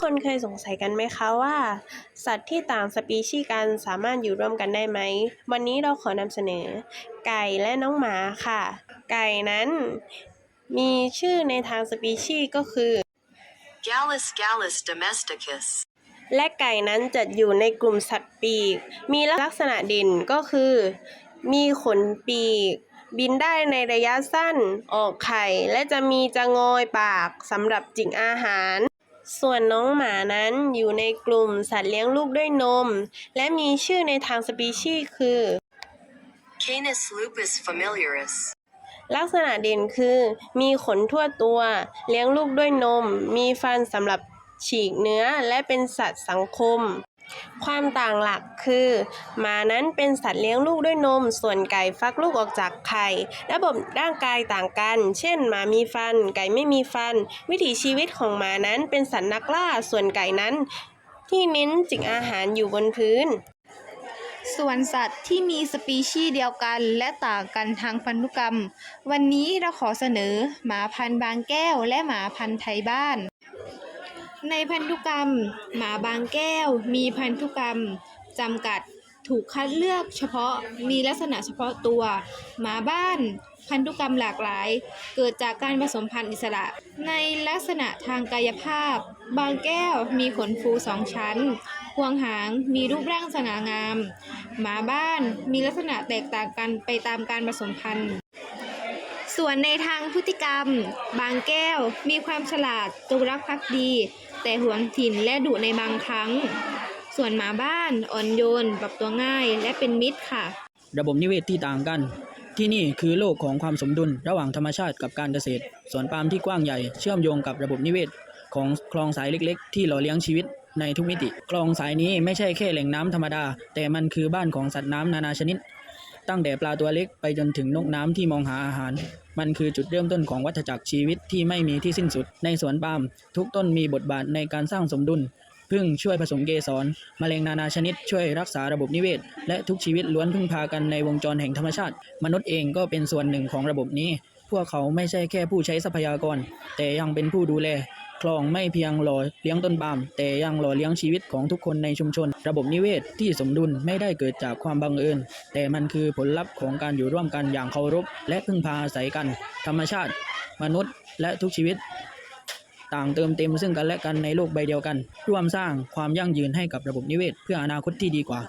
คนเคยสงสัยกันไหมคะว่า สัตว์ที่ต่างสปีชีส์กันสามารถอยู่ร่วมกันได้ไหม วันนี้เราขอนำเสนอ ไก่และน้องหมาค่ะ ไก่นั้นมีชื่อในทางสปีชีส์ก็คือ Gallus gallus domesticus. และไก่นั้นจัดอยู่ในกลุ่มสัตว์ปีก มีลักษณะเด่นก็คือ มีขนปีก บินได้ในระยะสั้น ออกไข่ และจะมีจะงอยปากสำหรับจิกอาหาร ส่วนน้องหมานั้นอยู่ในกลุ่มสัตว์เลี้ยงลูกด้วยนม และมีชื่อในทางสปีชีส์คือ Canis lupus familiaris. ลักษณะเด่นคือ มีขนทั่วตัว เลี้ยงลูกด้วยนม มีฟันสำหรับฉีกเนื้อและเป็นสัตว์สังคม ความต่างหลักคือหมานั้นเป็นสัตว์เลี้ยงลูกด้วยนม ส่วนไก่ฟักลูกออกจากไข่ ระบบร่างกายต่างกัน เช่นหมามีฟัน ไก่ไม่มีฟัน วิถีชีวิตของหมานั้นเป็นสัตว์นักล่า ส่วนไก่นั้น ที่เน้นจิกอาหารอยู่บนพื้น ส่วนสัตว์ที่มีสปีชีส์เดียวกันและต่างกันทางพันธุกรรม วันนี้เราขอเสนอหมาพันธุ์บางแก้วและหมาพันธุ์ไทยบ้าน ในพันธุกรรม หมาบางแก้ว มีพันธุกรรมจำกัดถูกคัดเลือกเฉพาะมีลักษณะเฉพาะตัว หมาบ้าน พันธุกรรมหลากหลาย เกิดจากการผสมพันธุ์อิสระ ในลักษณะทางกายภาพ บางแก้วมีขนฟูสองชั้นพวงหางมีรูปร่างสง่างาม หมาบ้านมีลักษณะแตกต่างกันไปตามการผสมพันธุ์ ส่วนในทางพฤติกรรม บางแก้วมีความฉลาดจงรักภักดี แต่หวงถิ่นและดุในบางครั้ง ส่วนหมาบ้านอ่อนโยนปรับตัวง่ายและเป็นมิตรค่ะ ระบบนิเวศที่ต่างกัน ที่นี่คือโลกของความสมดุลระหว่างธรรมชาติกับการเกษตรสวนปาล์มที่กว้างใหญ่เชื่อมโยงกับระบบนิเวศของคลองสายเล็ก ๆ ที่หล่อเลี้ยงชีวิตในทุกมิติ คลองสายนี้ไม่ใช่แค่แหล่งน้ำธรรมดา แต่มันคือบ้านของสัตว์น้ำนานาชนิด ตั้งแต่ปลาตัวเล็กไปจนถึงนกน้ำที่มองหาอาหาร มันคือจุดเริ่มต้นของวัฏจักรชีวิตที่ไม่มีที่สิ้นสุด ในสวนปาล์มทุกต้นมีบทบาทในการสร้างสมดุลพึ่งช่วยผสมเกสรแมลงนานาชนิดช่วยรักษาระบบนิเวศ และทุกชีวิตล้วนพึ่งพากันในวงจรแห่งธรรมชาติ มนุษย์เองก็เป็นส่วนหนึ่งของระบบนี้ พวกเขาไม่ใช่แค่ผู้ใช้ทรัพยากร แต่ยังเป็นผู้ดูแล คลองไม่เพียงหล่อเลี้ยงต้นปาล์มแต่ยังหล่อเลี้ยงชีวิตของทุกคนในชุมชน ระบบนิเวศที่สมดุลไม่ได้เกิดจากความบังเอิญ แต่มันคือผลลัพธ์ของการอยู่ร่วมกันอย่างเคารพ และพึ่งพาอาศัยกัน ธรรมชาติ มนุษย์ และทุกชีวิต ต่างเติมเต็มซึ่งกันและกันในโลกใบเดียวกัน ร่วมสร้างความยั่งยืนให้กับระบบนิเวศ เพื่ออนาคตที่ดีกว่า